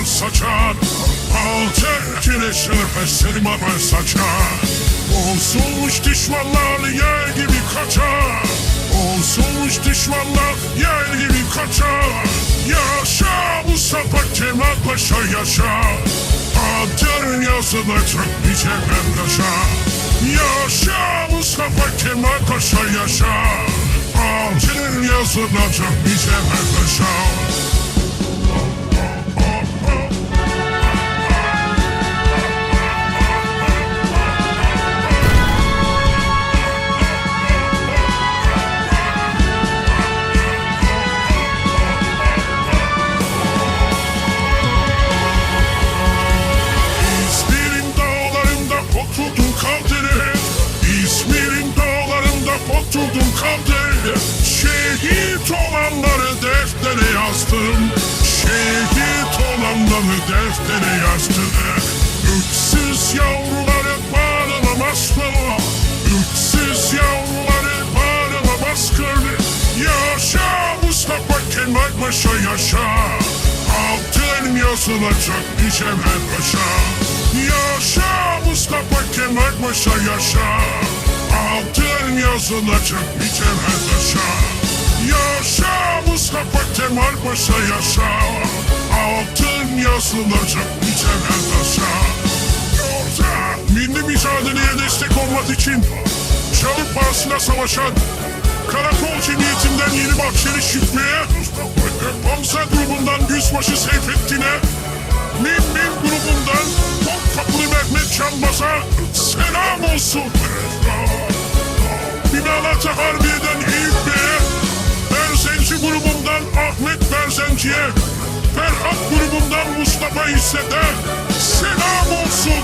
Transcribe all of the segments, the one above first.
sırmalar saçar Altın güneş öper sırmalar saçar Bozulmuş düşmanlar yer gibi kaçar Bozulmuş düşmanlar yer gibi kaçar Yaşa Mustafa Kemal Paşa yaşa. Adın yazılacak nice memleşa Yaşa Mustafa Kemal Paşa yaşa. Adın yazılacak nice memleşa oturdum kaldırır Şehit olanları deftere yazdım. Şehit olanları deftere yazdım. Üksüz yavruları bağrıma bastım Üksüz yavruları bağrıma bastım Yaşa Mustafa Kemal Paşa yaşa. Altın yazılacak nice Paşa? Yaşa Mustafa Kemal Paşa yaşa Altın yazılacak nice Paşa Yaşa Mustafa Kemal Paşa yaşa. Altın yazılacak nice Paşa Yoksa milli mücadeleye destek olmak için Çalıp pahasına savaşan Karakol Cemiyeti'nden yeni Bahçeli Şükrü'ye Hamza grubundan Yüzbaşı Seyfettin'e grubundan Canbaz'a selam olsun. Binalatı Harbiye'den Eyüp Bey'e Berzenci grubundan Ahmet Berzenci'ye Ferhat grubundan Mustafa İsset'e. Selam olsun.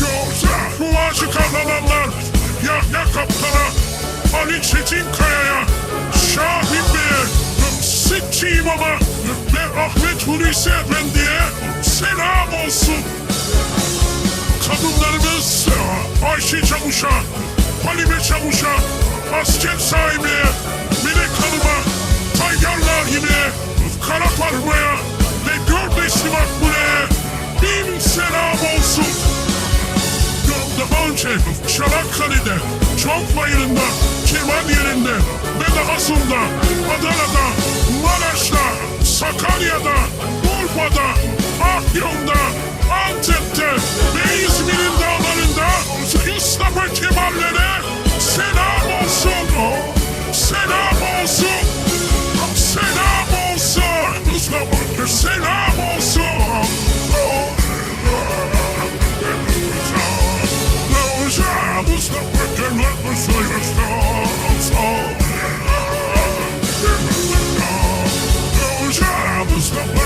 Yoksa bu ağacı kavrananlar Yahya Kaptan'a Ali Çetinkaya'ya Şahin Bey'e Sıkçı İmam'a ve Ahmet Hulusi Efendi'ye selam olsun Kadınlarımız Ayşe Çavuş'a, Halime Çavuş'a, asker sahibine, Melek Hanım'a, Tayyar Rahim'e, Kara Parma'ya ve Gördesli Makbule'ye bin selam olsun. Daha önce Çanakkale'de, Çokbayırı'nda, Kemal yerinde ve dahasında Adana'da, Maraş'ta, Sakarya'da, Urfa'da, Afyon'da, Stop